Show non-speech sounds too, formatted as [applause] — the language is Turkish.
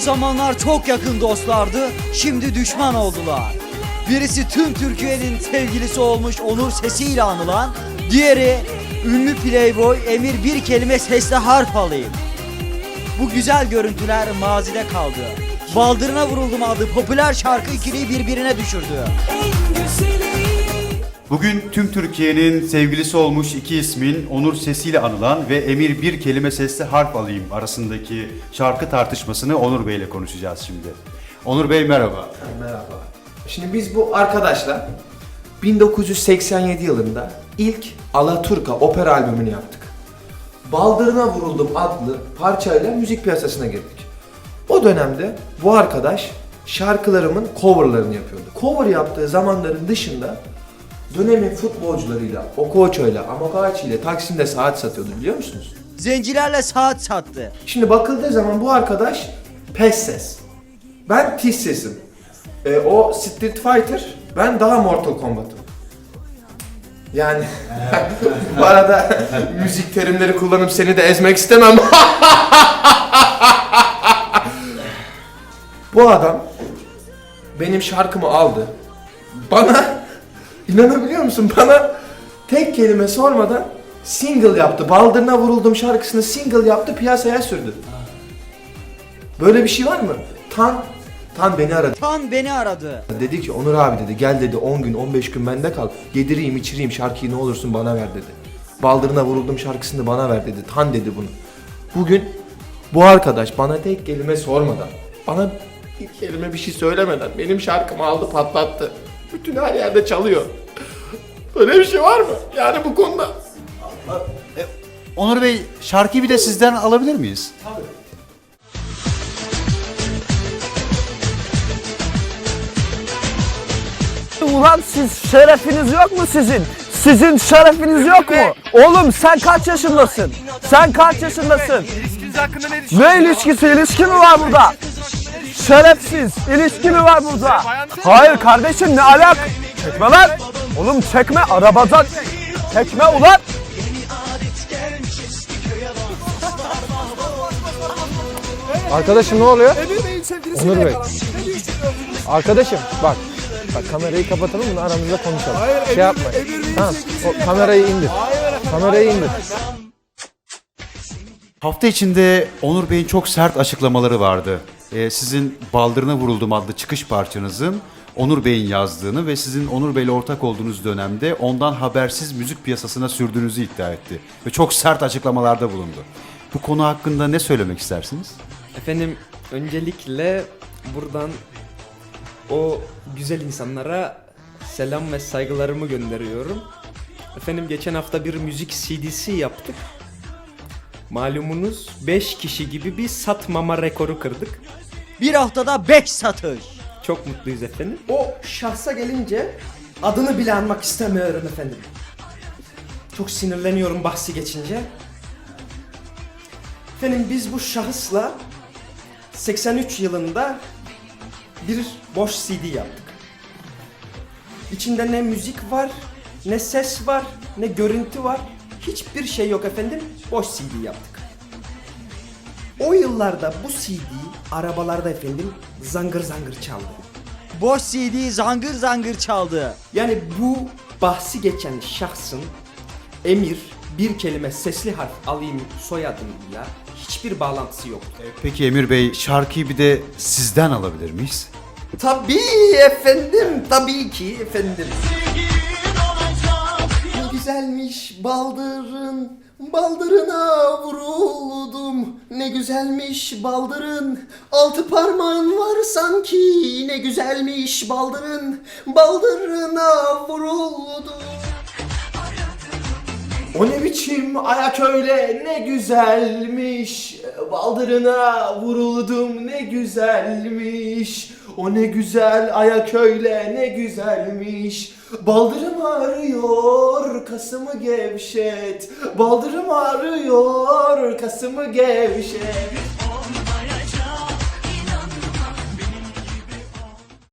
zamanlar çok yakın dostlardı, şimdi düşman oldular. Birisi tüm Türkiye'nin sevgilisi olmuş Onur sesiyle anılan, diğeri ünlü playboy Emir bir kelime sesle harf alayım. Bu güzel görüntüler mazide kaldı. Baldırına vuruldum adı popüler şarkı ikiliyi birbirine düşürdü. Bugün tüm Türkiye'nin sevgilisi olmuş iki ismin Onur sesiyle anılan ve Emir bir kelime sesli harf alayım arasındaki şarkı tartışmasını Onur Bey ile konuşacağız şimdi. Onur Bey merhaba. Merhaba. Şimdi biz bu arkadaşla 1987 yılında ilk Alaturka opera albümünü yaptık. Baldırına Vuruldum adlı parçayla müzik piyasasına girdik. O dönemde bu arkadaş şarkılarımın coverlarını yapıyordu. Cover yaptığı zamanların dışında dönemin futbolcularıyla, Okoço'yla, Amokachi ile Taksim'de saat satıyordu biliyor musunuz? Zencilerle saat sattı. Şimdi bakıldığı zaman bu arkadaş pes ses. Ben tiz sesim. E, o Street Fighter, ben daha Mortal Kombat'ım. Yani [laughs] bu arada müzik terimleri kullanıp seni de ezmek istemem. [laughs] bu adam benim şarkımı aldı. Bana inanabiliyor musun? [laughs] Bana tek kelime sormadan single yaptı. Baldırına vuruldum şarkısını single yaptı piyasaya sürdü. Böyle bir şey var mı? Tan Tan beni aradı. Tan beni aradı. Dedi ki Onur abi dedi gel dedi 10 gün 15 gün bende kal. Yedireyim içireyim şarkıyı ne olursun bana ver dedi. Baldırına vuruldum şarkısını bana ver dedi. Tan dedi bunu. Bugün bu arkadaş bana tek kelime sormadan, bana bir kelime bir şey söylemeden benim şarkımı aldı patlattı. Bütün her yerde çalıyor. Böyle bir şey var mı? Yani bu konuda. Onur Bey şarkıyı bir de sizden alabilir miyiz? Ulan siz şerefiniz yok mu sizin? Sizin şerefiniz yok mu? Oğlum sen kaç yaşındasın? Sen kaç yaşındasın? Ne ilişkisi? İlişki mi var burada? Şerefsiz. ilişki mi var burada? Hayır kardeşim ne alak? Çekme lan. Oğlum çekme arabadan. Çekme ulan. Arkadaşım ne oluyor? Onur Bey. Arkadaşım bak. Bak kamerayı kapatalım bunu aramızda konuşalım. şey yapmayın. Tamam. O kamerayı indir. Kamerayı indir. Hafta içinde Onur Bey'in çok sert açıklamaları vardı. Ee, sizin Baldırına Vuruldum adlı çıkış parçanızın Onur Bey'in yazdığını ve sizin Onur Bey'le ortak olduğunuz dönemde ondan habersiz müzik piyasasına sürdüğünüzü iddia etti. Ve çok sert açıklamalarda bulundu. Bu konu hakkında ne söylemek istersiniz? Efendim öncelikle buradan o güzel insanlara selam ve saygılarımı gönderiyorum. Efendim geçen hafta bir müzik CD'si yaptık. Malumunuz 5 kişi gibi bir satmama rekoru kırdık. Bir haftada 5 satış. Çok mutluyuz efendim. O şahsa gelince adını bile anmak istemiyorum efendim. Çok sinirleniyorum bahsi geçince. Efendim biz bu şahısla 83 yılında bir boş CD yaptık. İçinde ne müzik var, ne ses var, ne görüntü var. Hiçbir şey yok efendim. Boş CD yaptık. O yıllarda bu CD arabalarda efendim zangır zangır çaldı. Boş CD zangır zangır çaldı. Yani bu bahsi geçen şahsın emir bir kelime sesli harf alayım soyadıyla hiçbir bağlantısı yok. Peki Emir Bey şarkıyı bir de sizden alabilir miyiz? Tabii efendim, tabii ki efendim. Ne güzelmiş baldırın, baldırına vuruldum. Ne güzelmiş baldırın, altı parmağın var sanki. Ne güzelmiş baldırın, baldırına vuruldum. O ne biçim ayak öyle? Ne güzelmiş. Baldırına vuruldum. Ne güzelmiş. O ne güzel ayak öyle? Ne güzelmiş. Baldırım ağrıyor kasımı gevşet. Baldırım ağrıyor kasımı gevşet